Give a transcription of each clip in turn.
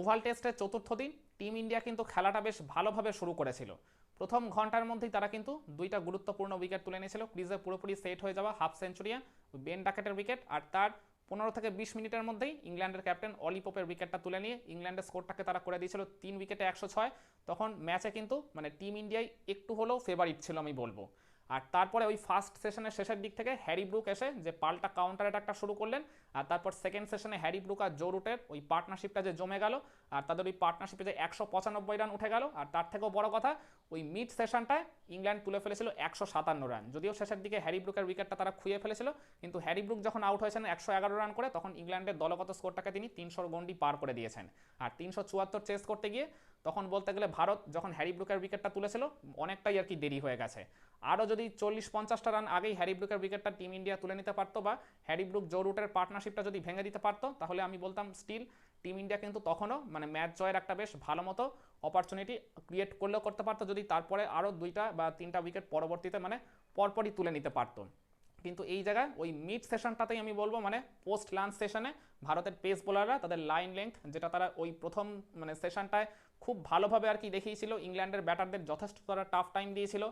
Oval টেস্টের চতুর্থ দিন টিম ইন্ডিয়া কিন্তু খেলাটা বেশ ভালোভাবে শুরু করেছিল। প্রথম ঘণ্টার মধ্যেই তারা কিন্তু দুইটা গুরুত্বপূর্ণ উইকেট তুলে নিয়েছিল ক্রিজে পুরোপুরি সেট হয়ে যাওয়া হাফ সেঞ্চুরিয়া বেন ডাকেটের উইকেট আর তার পনেরো থেকে বিশ মিনিটের মধ্যেই ইংল্যান্ডের ক্যাপ্টেন অলি পোপের উইকেটটা তুলে নিয়ে ইংল্যান্ডের স্কোরটাকে তারা করে দিয়েছিল তিন উইকেটে একশো ছয়। তখন ম্যাচে কিন্তু মানে টিম ইন্ডিয়ায় একটু হলেও ফেভারিট ছিল আমি বলব। আর তারপরে ওই ফার্স্ট সেশনের শেষের দিক থেকে হ্যারি ব্রুক এসে যে পাল্টা কাউন্টার অ্যাটাকটা শুরু করলেন, আর তারপর সেকেন্ড সেশনে হ্যারি ব্রুক আর জো রুটের ওই পার্টনারশিপটা যে জমে গেল, আর তাদের ওই পার্টনারশিপে যে একশো পঁচানব্বই রান উঠে গেল। আর তার থেকেও বড় কথা, ওই মিড সেশনটায় ইংল্যান্ড তুলে ফেলেছিল একশো সাতান্ন রান যদিও শেষের দিকে হ্যারি ব্রুকের উইকেটটা তারা খুঁয়ে ফেলেছিল, কিন্তু হ্যারি ব্রুক যখন আউট হয়েছেন একশো এগারো রান করে, তখন ইংল্যান্ডের দলগত স্কোরটাকে তিনি তিনশোর গন্ডি পার করে দিয়েছেন। আর তিনশো চুয়াত্তর চেস করতে গিয়ে তখন বলতে গেলে ভারত যখন হ্যারি ব্রুকের উইকেটটা তুলেছিল, অনেকটাই আর কি দেরি হয়ে গেছে। আরও যদি চল্লিশ পঞ্চাশটা রান আগেই হ্যারি ব্রুকের উইকেটটা টিম ইন্ডিয়া তুলে নিতে পারতো বা হ্যারি ব্রুক জো রুটের পার্টনারশিপটা যদি ভেঙে দিতে পারতো, তাহলে আমি বলতাম স্টিল টিম ইন্ডিয়া কিন্তু তখনও মানে ম্যাচ জয়ের একটা বেশ ভালো মতো অপরচুনিটি ক্রিয়েট করলেও করতে পারতো, যদি তারপরে আরও দুইটা বা তিনটা উইকেট পরবর্তীতে মানে পরপরই তুলে নিতে পারতো। কিন্তু এই জায়গায় ওই মিড সেশনটাতেই আমি বলব মানে পোস্ট লাঞ্চ সেশনে ভারতের পেস বোলাররা তাদের লাইন লেংথ যেটা তারা ওই প্রথম মানে সেশনটায় খুব ভালোভাবে আর কি দেখিয়েছিল, ইংল্যান্ডের ব্যাটারদের যথেষ্ট তারা টাফ টাইম দিয়েছিল,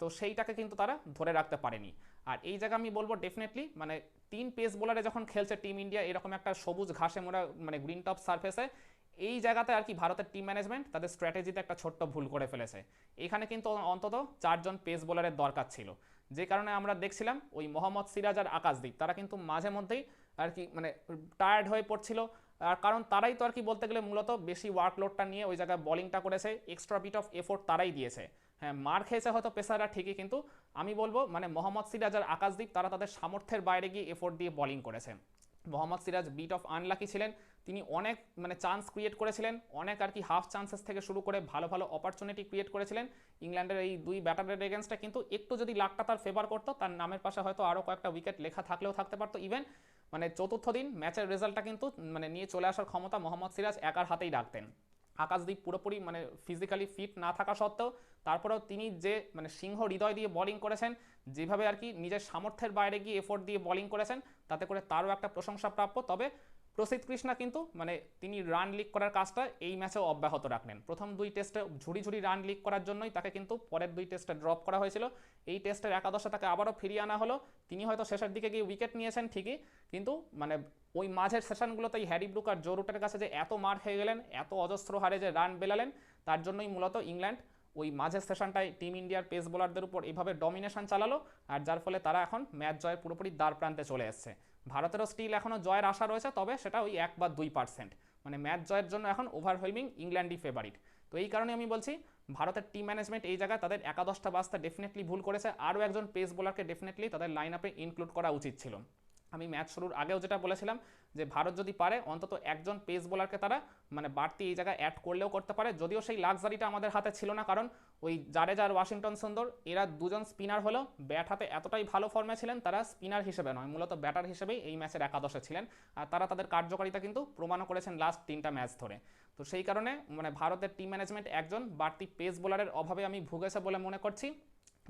তো সেইটাকে কিন্তু তারা ধরে রাখতে পারেনি। আর এই জায়গা আমি বলব ডেফিনেটলি মানে তিন পেস বোলারে যখন খেলছে টিম ইন্ডিয়া এরকম একটা সবুজ ঘাসে মোড়া মানে গ্রিন টপ সারফেসে এই জায়গাতে আর কি ভারতের টিম ম্যানেজমেন্ট তাদের স্ট্র্যাটেজিতে একটা ছোট্ট ভুল করে ফেলেছে। এখানে কিন্তু অন্তত চারজন পেস বোলারের দরকার ছিল। যে কারণে আমরা দেখছিলাম ওই মোহাম্মদ সিরাজ আর আকাশদ্বীপ তারা কিন্তু মাঝে মধ্যেই আর কি মানে টায়ার্ড হয়ে পড়ছিল। আর কারণ তারাই তো আর কি বলতে গেলে মূলত বেশি ওয়ার্কলোডটা নিয়ে ওই জায়গায় বলিংটা করেছে এক্সট্রা বিট অফ এফোর্ট তারাই দিয়েছে। হ্যাঁ মার খেয়েছে হয়তো পেসাররা ঠিকই, কিন্তু আমি বলব মানে মোহাম্মদ সিরাজ আর আকাশদ্বীপ তারা তাদের সামর্থ্যের বাইরে গিয়ে এফোর্ট দিয়ে বলিং করেছে। Mohammad Siraj bit of unlucky ছিলেন। তিনি অনেক মানে চান্স ক্রিয়েট করেছিলেন। অনেক আর কি হাফ চান্সেস থেকে শুরু করে ভালো ভালো অপরচুনিটি ক্রিয়েট করেছিলেন। ইংল্যান্ডের এই দুই ব্যাটারের এগেন্সটা কিন্তু একটু যদি লাকটা তার ফেভার করতো, তার নামের পাশে হয়তো আরও কয়েকটা উইকেট লেখা থাকলেও থাকতে পারতো। ইভেন মানে চতুর্থ দিন ম্যাচের রেজাল্টটা কিন্তু মানে নিয়ে চলে আসার ক্ষমতা মোহাম্মদ সিরাজ একার হাতেই রাখতেন। আকাশদীপ পুরোপুরি মানে ফিজিক্যালি ফিট না থাকা সত্ত্বেও তারপরেও তিনি যে মানে সিংহ হৃদয় দিয়ে বলিং করেছেন, যেভাবে আর কি নিজের সামর্থ্যের বাইরে গিয়ে এফোর্ট দিয়ে বলিং করেছেন, তাতে করে তারও একটা প্রশংসা প্রাপ্য। তবে প্রসিদ্ধ কৃষ্ণা কিন্তু মানে তিনি রান লিক করার কাজটা এই ম্যাচেও অব্যাহত রাখলেন। প্রথম দুই টেস্টে ঝুড়ি ঝুড়ি রান লিক করার জন্যই তাকে কিন্তু পরের দুই টেস্টে ড্রপ করা হয়েছিল। এই টেস্টের একাদশে তাকে আবারও ফিরিয়ে আনা হলো। তিনি হয়তো শেষের দিকে গিয়ে উইকেট নিয়েছেন ঠিকই, কিন্তু মানে ওই মাঝের সেশনগুলোতেই হ্যারি ব্রুক আর জো রুটের কাছে যে এত মার খেয়ে গেলেন, এত অজস্র হারে যে রান বেলালেন, তার জন্যই মূলত ইংল্যান্ড ওই মাঝের সেশনটায় টিম ইন্ডিয়ার পেস বোলারদের উপর এভাবে ডমিনেশন চালালো, আর যার ফলে তারা এখন ম্যাচ জয়ের পুরোপুরি দ্বার প্রান্তে চলে এসছে। ভারতেরও স্টিল এখনও জয়ের আশা রয়েছে, তবে সেটা ওই এক বা দুই পার্সেন্ট মানে ম্যাচ জয়ের জন্য এখন ওভারহেলমিং ইংল্যান্ডই ফেভারিট তো এই কারণে আমি বলছি, ভারতের টিম ম্যানেজমেন্ট এই জায়গায় তাদের একাদশটা বাস্তা ডেফিনেটলি ভুল করেছে। আরও একজন পেস বোলারকে ডেফিনেটলি তাদের লাইন আপে ইনক্লুড করা উচিত ছিল। আমি ম্যাচ শুরুর আগেও যেটা বলেছিলাম যে ভারত যদি পারে, অন্তত একজন পেস বোলারকে তারা মানে বাড়তি এই জায়গায় অ্যাড করলেও করতে পারে। যদিও সেই লাক্সারিটা আমাদের হাতে ছিল না, কারণ ওই জাডেজা আর ওয়াশিংটন সুন্দর, এরা দুজন স্পিনার হলো ব্যাট হাতে এতটাই ভালো ফর্মে ছিলেন, তারা স্পিনার হিসেবে নয়, মূলত ব্যাটার হিসেবেই এই ম্যাচের একাদশে ছিলেন। আর তারা তাদের কার্যকারিতা কিন্তু প্রমাণও করেছেন লাস্ট তিনটা ম্যাচ ধরে। তো সেই কারণে মানে ভারতের টিম ম্যানেজমেন্ট একজন বাড়তি পেস বোলারের অভাবে আমি ভুগেছে বলে মনে করছি।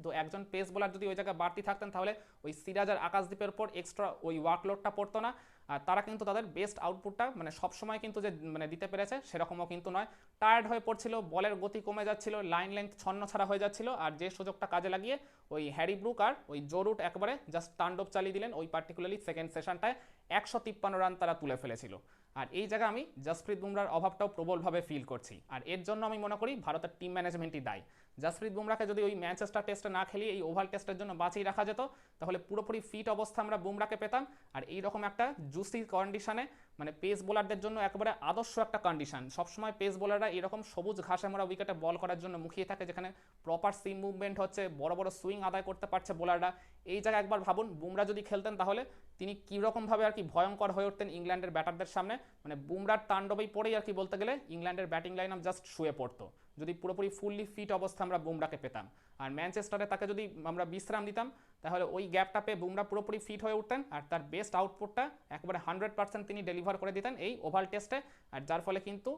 তো একজন পেস বোলার যদি ওই জায়গায় বাড়তি থাকতেন, তাহলে ওই সিরাজ আর আকাশদ্বীপের উপর এক্সট্রা ওই ওয়ার্কলোডটা পড়তো না। আর তারা কিন্তু তাদের বেস্ট আউটপুটটা মানে সবসময় কিন্তু যে মানে দিতে পেরেছে, সেরকমও কিন্তু নয়। টায়ার্ড হয়ে পড়ছিল, বলের গতি কমে যাচ্ছিল লাইন লেন্থ ছন্ন ছাড়া হয়ে যাচ্ছিল, আর যে সুযোগটা কাজে লাগিয়ে ওই হ্যারি ব্রুক আর ওই জোরুট একবারে জাস্ট তাণ্ডব চালিয়ে দিলেন ওই পার্টিকুলারলি সেকেন্ড সেশনটায় একশো তিপ্পান্ন রান তারা তুলে ফেলেছিল। আর এই জায়গায় আমি জসপ্রীত বুমরার অভাবটাও প্রবলভাবে ফিল করছি। আর এর জন্য আমি মনে করি ভারতের টিম ম্যানেজমেন্টই দায়ী। জসপ্রীত বুমরাকে যদি ওই ম্যানচেস্টার টেস্টে না খেলিয়ে এই ওভাল টেস্টের জন্য বাঁচিয়ে রাখা যেত, তাহলে পুরোপুরি ফিট অবস্থা আমরা বুমরাকে পেতাম। আর এইরকম একটা জুসি কন্ডিশনে মানে পেস বোলারদের জন্য একেবারে আদর্শ একটা কন্ডিশন সবসময় পেস বোলাররা এরকম সবুজ ঘাসে মোড়া উইকেটে বল করার জন্য মুখিয়ে থাকে, যেখানে প্রপার সিম মুভমেন্ট হচ্ছে, বড় বড় সুইং আদায় করতে পারছে বোলাররা এই জায়গায় একবার ভাবুন, বুমরা যদি খেলতেন তাহলে তিনি কীরকমভাবে আর কি ভয়ঙ্কর হয়ে উঠতেন ইংল্যান্ডের ব্যাটারদের সামনে মানে বুমরার তাণ্ডবেই পড়েই আর কি বলতে গেলে ইংল্যান্ডের ব্যাটিং লাইন আপ জাস্ট শুয়ে পড়তো। যদি পুরোপুরি ফুললি ফিট অবস্থা আমরা বুমরাকে পেতাম। আর ম্যানচেস্টারে তাকে যদি আমরা বিশ্রাম দিতাম, তাহলে ওই গ্যাপটা পেয়ে বুমরা পুরোপুরি ফিট হয়ে উঠতেন আর তার বেস্ট আউটপুটটা একবারে হান্ড্রেড পার্সেন্ট তিনি ডেলিভার করে দিতেন এই ওভাল টেস্টে আর যার ফলে কিন্তু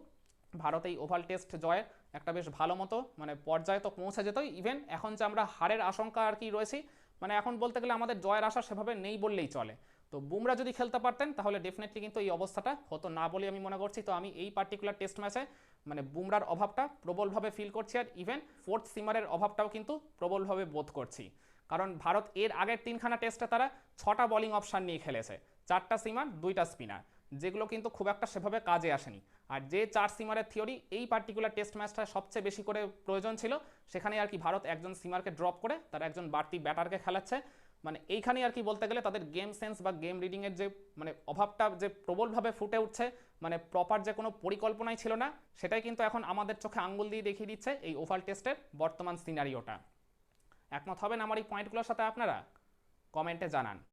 ভারত এই ওভাল টেস্ট জয়ের একটা বেশ ভালো মতো মানে পর্যায়ে তো পৌঁছে যেত ইভেন এখন যে আমরা হারের আশঙ্কা আর কি রয়েছি মানে এখন বলতে গেলে আমাদের জয়ের আশা সেভাবে নেই বললেই চলে। তো বুমরা যদি খেলতে পারতেন, তাহলে ডেফিনেটলি কিন্তু এই অবস্থাটা হতো না বলে আমি মনে করছি। তো আমি এই পার্টিকুলার টেস্ট ম্যাচে মানে বুমরার অভাবটা প্রবলভাবে ফিল করছি আর ইভেন ফোর্থ সিমারের অভাবটাও কিন্তু প্রবলভাবে বোধ করছি। কারণ ভারত এর আগের তিনখানা টেস্টে তারা ছটা বোলিং অপশান নিয়ে খেলেছে। চারটা সিমার দুইটা স্পিনার যেগুলো কিন্তু খুব একটা সেভাবে কাজে আসেনি। আর যে চার সিমারের থিওরি, এই পার্টিকুলার টেস্ট ম্যাচটা সবচেয়ে বেশি করে প্রয়োজন ছিল। সেখানে আর কি ভারত একজন সিমারকে ড্রপ করে, তার একজন বাড়তি ব্যাটারকে খেলাচ্ছে। মানে এইখানেই আর কি বলতে গেলে তাদের গেম সেন্স বা গেম রিডিংয়ের যে মানে অভাবটা যে প্রবলভাবে ফুটে উঠছে মানে প্রপার যে কোনো পরিকল্পনাই ছিল না, সেটাই কিন্তু এখন আমাদের চোখে আঙ্গুল দিয়ে দেখিয়ে দিচ্ছে এই ওভাল টেস্টের বর্তমান সিনারিওটা একমত হবেন আমার এই পয়েন্টগুলোর সাথে আপনারা? কমেন্টে জানান।